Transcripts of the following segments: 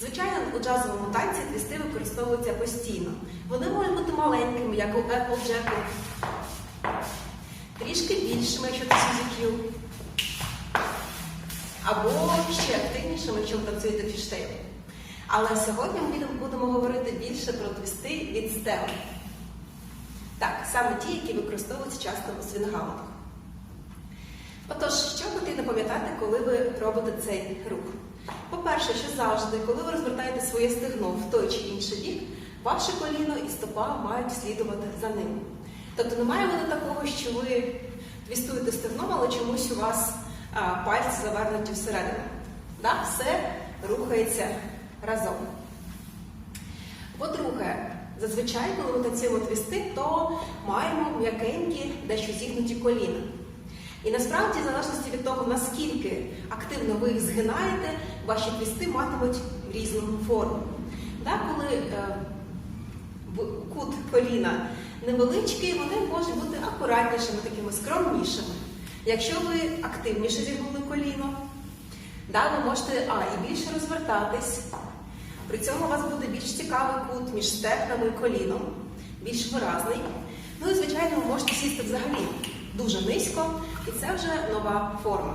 Звичайно, у джазовому танці твісти використовуються постійно. Вони можуть бути маленькими, як у Applejack, трішки більшими, якщо це Q, або ще активнішими, якщо ви танцюєте фіштейл. Але сьогодні ми будемо- говорити більше про твісти від стел. Так, саме ті, які використовуються часто у свінгаутах. Отож, що потрібно пам'ятати, коли ви робите цей рух? По-перше, що завжди, коли ви розвертаєте своє стегно в той чи інший бік, ваше коліно і стопа мають слідувати за ним. Тобто не має такого, що ви твістуєте стегном, але чомусь у вас а, пальці завернуті всередину. Да? Все рухається разом. По-друге, зазвичай, коли ми танцюємо твісти, то маємо м'якенькі, дещо зігнуті коліна. І насправді, в залежності від того, наскільки активно ви їх згинаєте, ваші твісти матимуть різну форму. Да, коли е, кут коліна невеличкий, вони можуть бути акуратнішими, такими скромнішими. Якщо ви активніше зігнули коліно, да, ви можете а, і більше розвертатись. При цьому у вас буде більш цікавий кут між стегнами і коліном, більш виразний. Ну і, звичайно, ви можете сісти взагалі дуже низько, і це вже нова форма.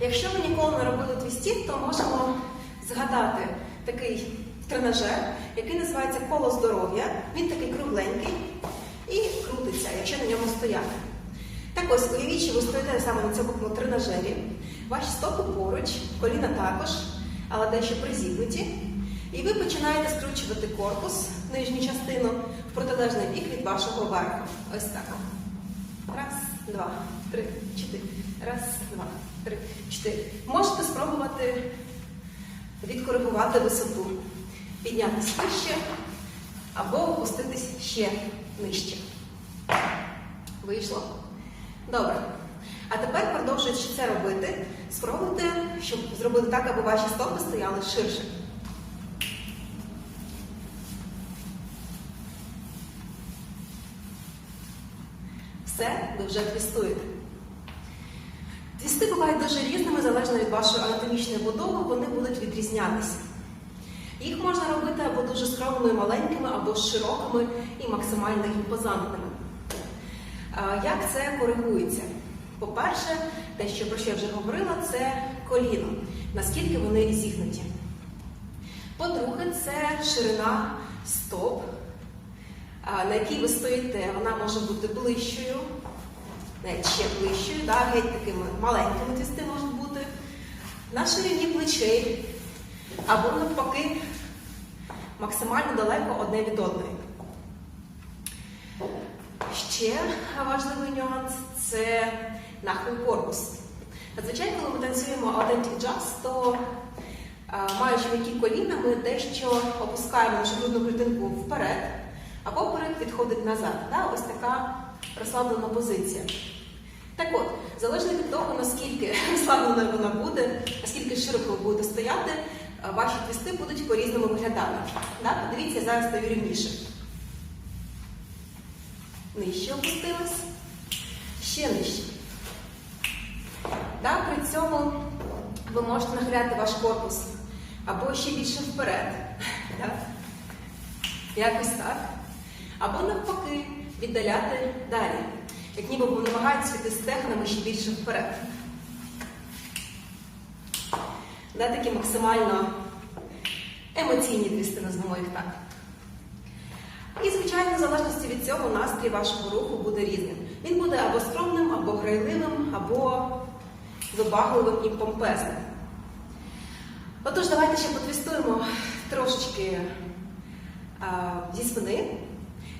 Якщо ви ніколи не робили твістів, то можемо згадати такий тренажер, який називається коло здоров'я. Він такий кругленький і крутиться, якщо на ньому стояти. Так ось, уявіть, що ви стоїте саме на цьому тренажері, ваші стопи поруч, коліна також, але дещо призігнуті. І ви починаєте скручувати корпус, нижню частину, в протилежний бік від вашого верху. Ось так. Раз, два, три, чотири. Раз, два, три, чотири. Можете спробувати відкоригувати висоту, піднятися вище або опуститись ще нижче. Вийшло? Добре. А тепер, продовжуючи це робити, спробуйте, щоб зробити так, аби ваші стопи стояли ширше. Все, ви вже твістуєте. Твісти бувають дуже різними, залежно від вашої анатомічної будови, вони будуть відрізнятися. Їх можна робити або дуже скромними, маленькими, або широкими і максимально імпозантними. Як це коригується? По-перше, те, що про що я вже говорила, це коліно, наскільки вони зігнуті. По-друге, це ширина стоп, на якій ви стоїте. Вона може бути ближчою, навіть ще ближчою, да, геть такими маленькими твісти можуть бути, на ширині плечей, або навпаки, максимально далеко одне від одної. Ще важливий нюанс це нахил корпус. Зазвичай, коли ми танцюємо authentic джаз, то маючи м'які коліна, ми дещо опускаємо нашу грудну клітинку вперед, а поперек відходить назад. Да? Ось така розслаблена позиція. Так от, залежно від того, наскільки розслабленою вона буде, наскільки широко ви будете стояти, ваші твісти будуть по-різному виглядати. Да? Подивіться, я зараз стою рівніше. Нижче опустилась, ще нижче. Да, при цьому ви можете нахиляти ваш корпус або ще більше вперед. Да? Якось так. Або навпаки віддаляти далі. Як ніби ви намагаєтесь піти стегнами ще більше вперед. Да, такі максимально емоційні твісти, назвемо їх так. І, звичайно, в залежності від цього настрій вашого руху буде різним. Він буде або скромним, або грайливим, або вибагливим і помпезним. Отож, давайте ще потвістуємо трошечки а, зі спини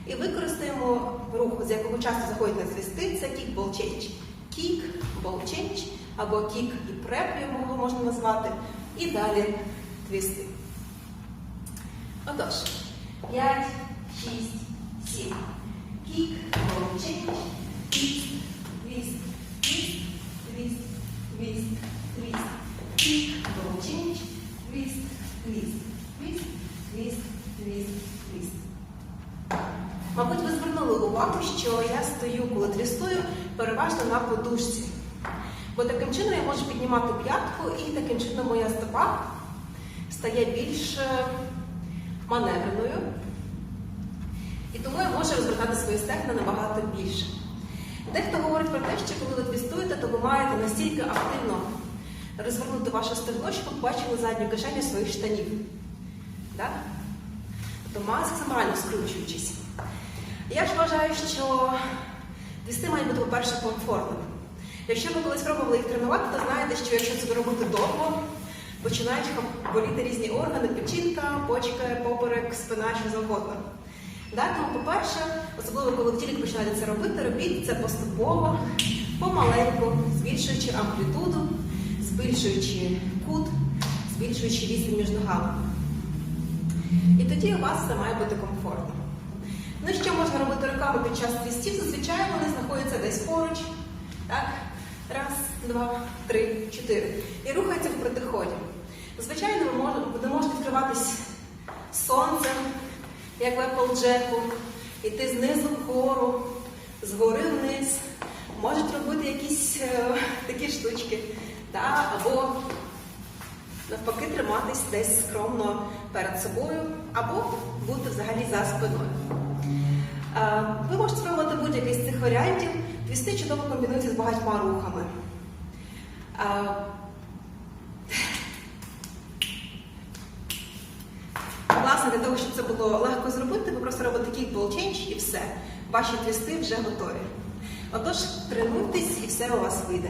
і використаємо рух, з якого часто заходять на звісти, це кік-бол ченч. Кік, бол ченч, або кік і преп, його можна назвати, і далі твісти. Отож, 5, 6, 7. Кік, бол ченч, кік, твіст, твіст, твіст, твіст. Кік, бол ченч, твіст, твіст, твіст, твіст, твіст, твіст. Мабуть, ви звернули увагу, що я стою, коли твістую, переважно на подушці. Бо таким чином я можу піднімати п'ятку, і таким чином моя стопа стає більш е, маневреною. І тому я можу розвертати свої стегна набагато більше. Дехто говорить про те, що коли ви твістуєте, то ви маєте настільки активно розвернути ваше стегно, щоб ви бачили задню кишеню своїх штанів. Так? Тобто максимально скручуючись. Я ж вважаю, що твісти мають бути, по-перше, комфортними. Якщо ви колись пробували їх тренувати, то знаєте, що якщо це робити довго, починають боліти різні органи, печінка, почки, поперек, спина, що завгодно. Так, тому, по-перше, особливо коли ви тільки починаєте це робити, робіть це поступово, помаленьку, збільшуючи амплітуду, збільшуючи кут, збільшуючи відстань між ногами. І тоді у вас все має бути комфортно. Ну, що можна робити руками під час твістів? Зазвичай вони знаходяться десь поруч. Так? Раз, два, три, чотири. І рухаються в протиході. Звичайно, ви можете, можуть відкриватись сонцем, як в Applejack, іти знизу вгору, згори вниз. Можуть робити якісь е, такі штучки. Так? Або навпаки триматись десь скромно перед собою, або бути взагалі за спиною. Е, Ви можете спробувати будь-який з цих варіантів. Твісти чудово комбінуються з багатьма рухами. Е, Власне, для того, щоб це було легко зробити, ви просто робите kickball change і все. Ваші твісти вже готові. Отож, тренуйтесь і все у вас вийде.